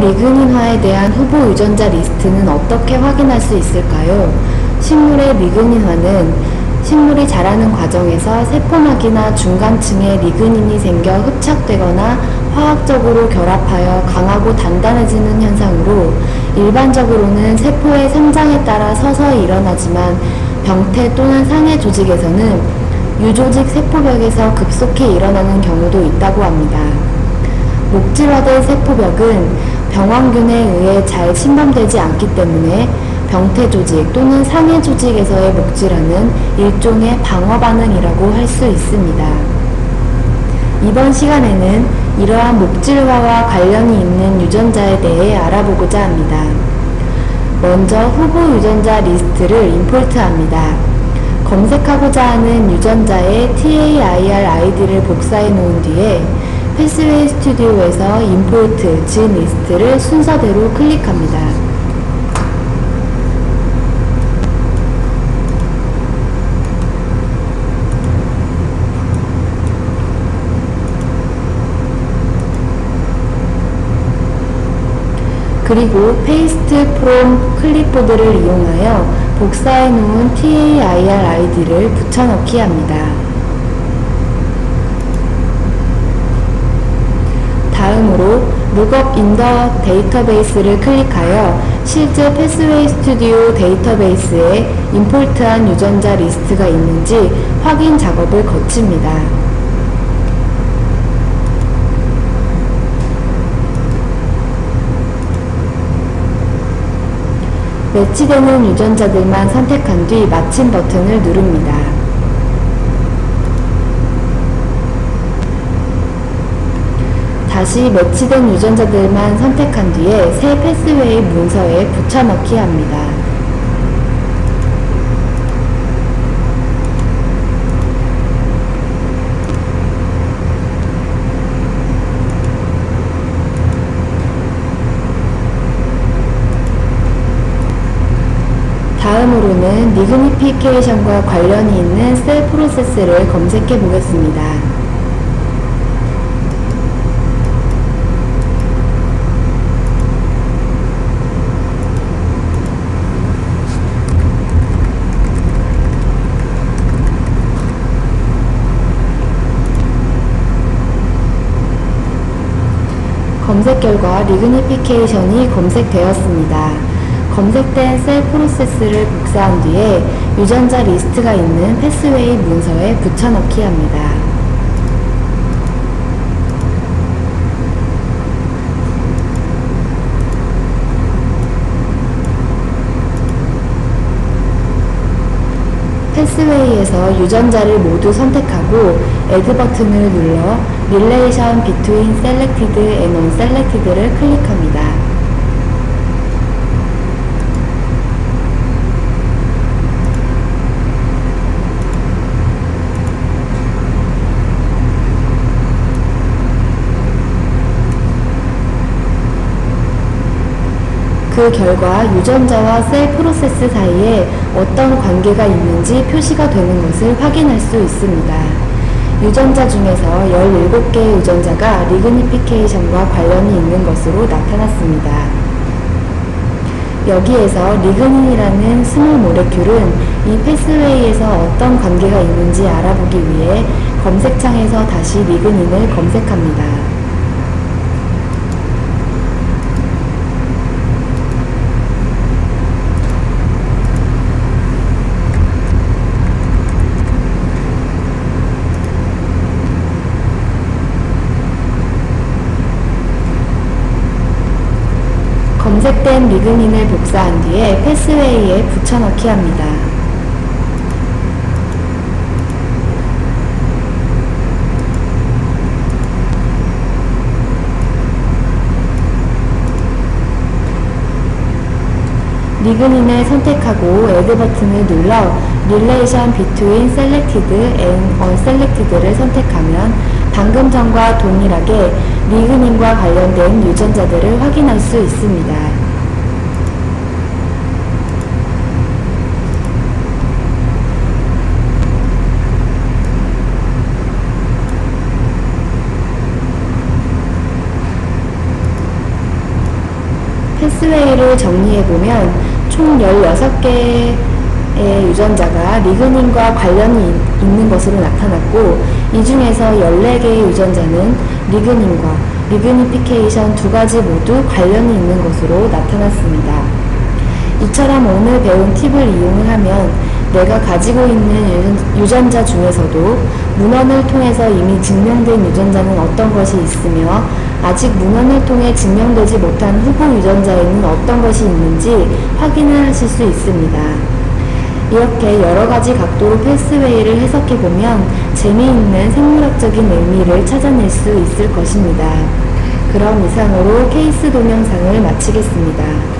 리그닌화에 대한 후보 유전자 리스트는 어떻게 확인할 수 있을까요? 식물의 리그닌화는 식물이 자라는 과정에서 세포막이나 중간층에 리그닌이 생겨 흡착되거나 화학적으로 결합하여 강하고 단단해지는 현상으로 일반적으로는 세포의 성장에 따라 서서히 일어나지만 병태 또는 상해 조직에서는 유조직 세포벽에서 급속히 일어나는 경우도 있다고 합니다. 목질화된 세포벽은 병원균에 의해 잘 침범되지 않기 때문에 병태 조직 또는 상해 조직에서의 목질화는 일종의 방어 반응이라고 할 수 있습니다. 이번 시간에는 이러한 목질화와 관련이 있는 유전자에 대해 알아보고자 합니다. 먼저 후보 유전자 리스트를 임포트합니다. 검색하고자 하는 유전자의 TAIR 아이디를 복사해 놓은 뒤에 패스웨이 스튜디오에서 임포트 진 리스트를 순서대로 클릭합니다. 그리고 페이스트 프롬 클립보드를 이용하여 복사해 놓은 TAIR 아이디를 붙여넣기 합니다. 다음으로 룩업 인더 데이터베이스를 클릭하여 실제 패스웨이 스튜디오 데이터베이스에 임포트한 유전자 리스트가 있는지 확인 작업을 거칩니다. 매치되는 유전자들만 선택한 뒤 마침 버튼을 누릅니다. 다시 매치된 유전자들만 선택한 뒤에 새 패스웨이 문서에 붙여넣기 합니다. 다음으로는 리그니피케이션과 관련이 있는 셀 프로세스를 검색해 보겠습니다. 검색 결과 리그니피케이션이 검색되었습니다. 검색된 셀 프로세스를 복사한 뒤에 유전자 리스트가 있는 패스웨이 문서에 붙여넣기 합니다. 패스웨이에서 유전자를 모두 선택하고 Add 버튼을 눌러 Relation Between Selected and Unselected를 클릭합니다. 그 결과 유전자와 셀 프로세스 사이에 어떤 관계가 있는지 표시가 되는 것을 확인할 수 있습니다. 유전자 중에서 17개의 유전자가 리그니피케이션과 관련이 있는 것으로 나타났습니다. 여기에서 리그닌이라는 스몰 모레큘은 이 패스웨이에서 어떤 관계가 있는지 알아보기 위해 검색창에서 다시 리그닌을 검색합니다. 검색된 리그닌을 복사한 뒤에 패스웨이에 붙여넣기 합니다. 리그닌을 선택하고 Add 버튼을 눌러 Relation Between Selected and Unselected를 선택하면 방금 전과 동일하게 리그닌과 관련된 유전자들을 확인할 수 있습니다. 패스웨이를 정리해보면 총 16개의 유전자가 리그닌과 관련이 있는 것으로 나타났고 이 중에서 14개의 유전자는 리그닌과 리그니피케이션 두 가지 모두 관련이 있는 것으로 나타났습니다. 이처럼 오늘 배운 팁을 이용을 하면 내가 가지고 있는 유전자 중에서도 문헌을 통해서 이미 증명된 유전자는 어떤 것이 있으며 아직 문헌을 통해 증명되지 못한 후보 유전자에는 어떤 것이 있는지 확인을 하실 수 있습니다. 이렇게 여러 가지 각도로 패스웨이를 해석해 보면 재미있는 생물학적인 의미를 찾아낼 수 있을 것입니다. 그럼 이상으로 케이스 동영상을 마치겠습니다.